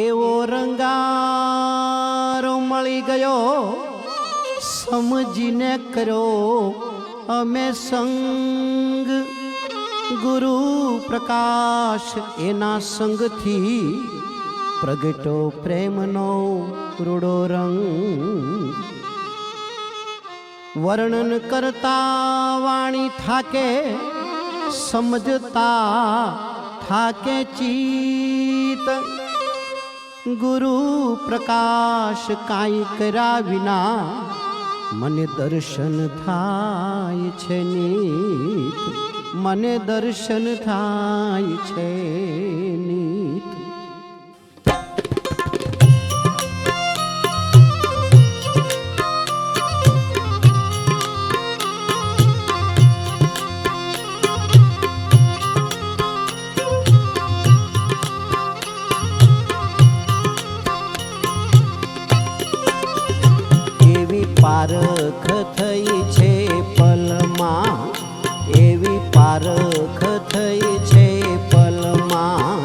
એવો રંગારો મળી ગયો. સમજીને કર્યો અમે સંગ. ગુરુ પ્રકાશ એના સંગથી પ્રગટો પ્રેમનો રૂડો રંગ. વર્ણન કરતા વાણી થાકે, સમજતા થાકે ચિત ગુરુ પ્રકાશ કાંઈ કર્યા વિના મને દર્શન થાય છે નીત. મને દર્શન થાય છે પારખ થઈ છે પલમાં એવી પારખ થઈ છે પલમાં.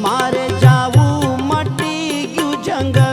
મારે જાવું મટી ગયું જંગલમાં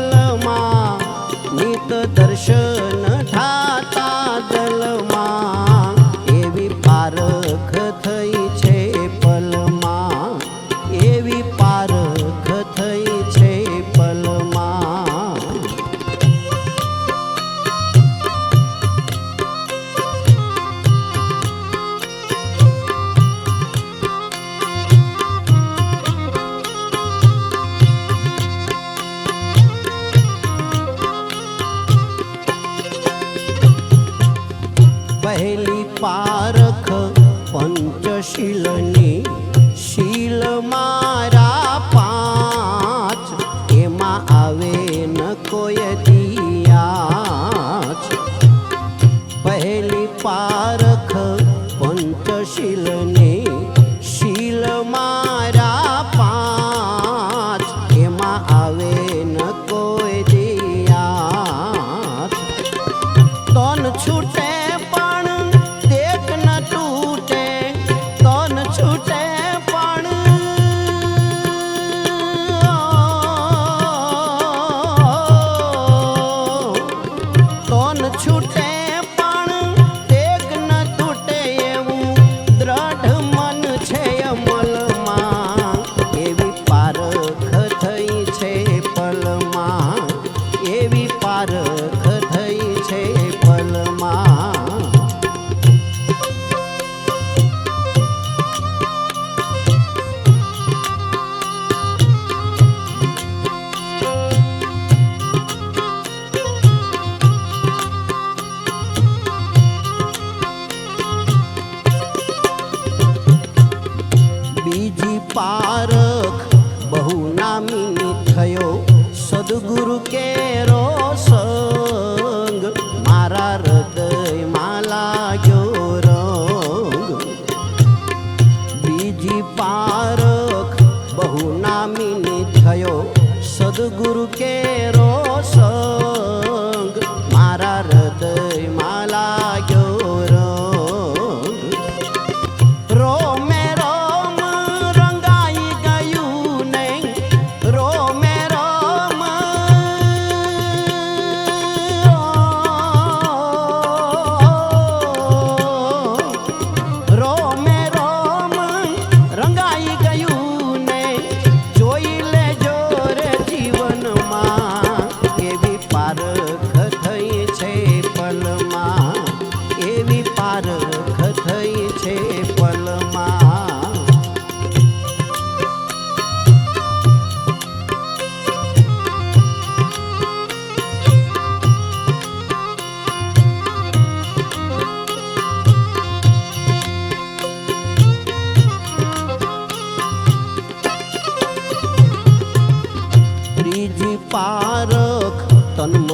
પહેલી પારખ પંચશીલની શીલ મારા પાંચ. એમાં આવે ન કોઈ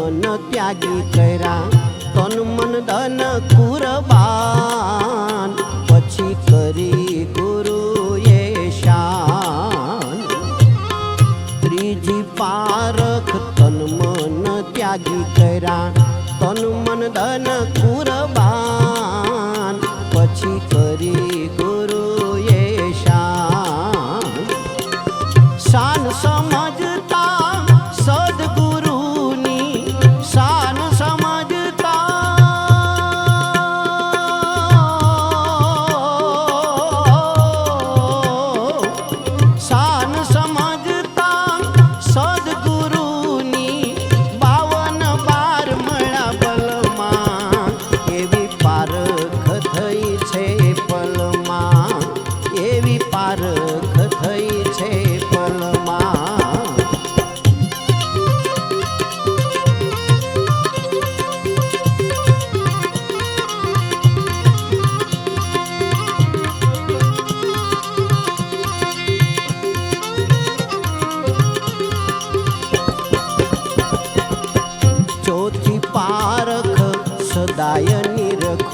મન ત્યાગી કર્યા, તન મન ધન કુરબાન. પછી કરી ગુરુએ શાન. ત્રીજી પારખ તન મન ત્યાગી કર્યા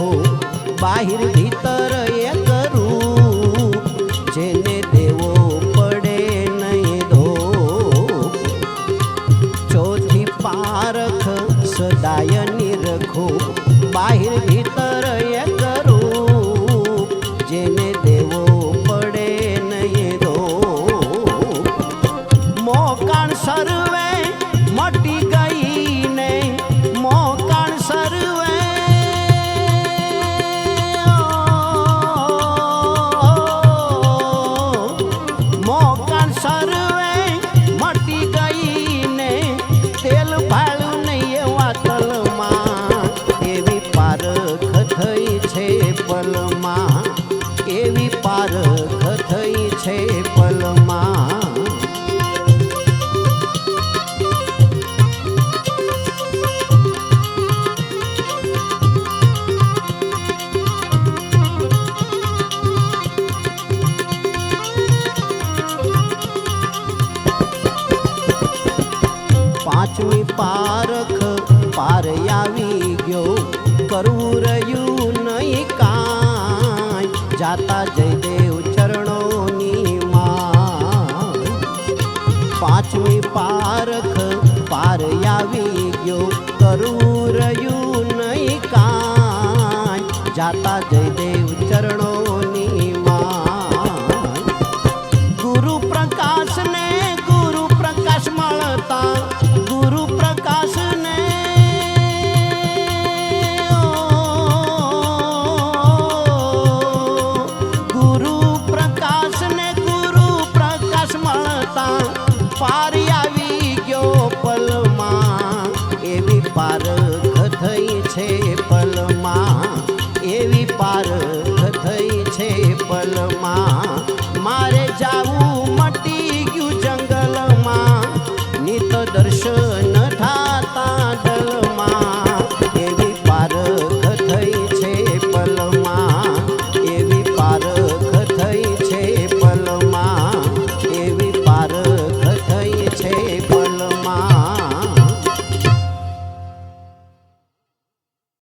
નિરખો બાહિર ભીતર એક રૂપ જેને દેવો પડે નહીં ધો ચોથી પારખ સદાય નિરખો બાહિર ભીતર એક રૂપ જેને દેવો પડે નહીં ધો મોકાણ સર્વે પલમાં એવી પારખ થઈ છે પલમાં. પાંચમી પારખ પાર આવી ગયો. કરવું રહ્યું નહીં કાંઈ. જાતા જયદેવ ચરણોની માં પાંચમી પારખ પાર આવી ગયો. કરવું રહ્યું નહીં કાંઈ. જાતા જયદેવ થઈ છે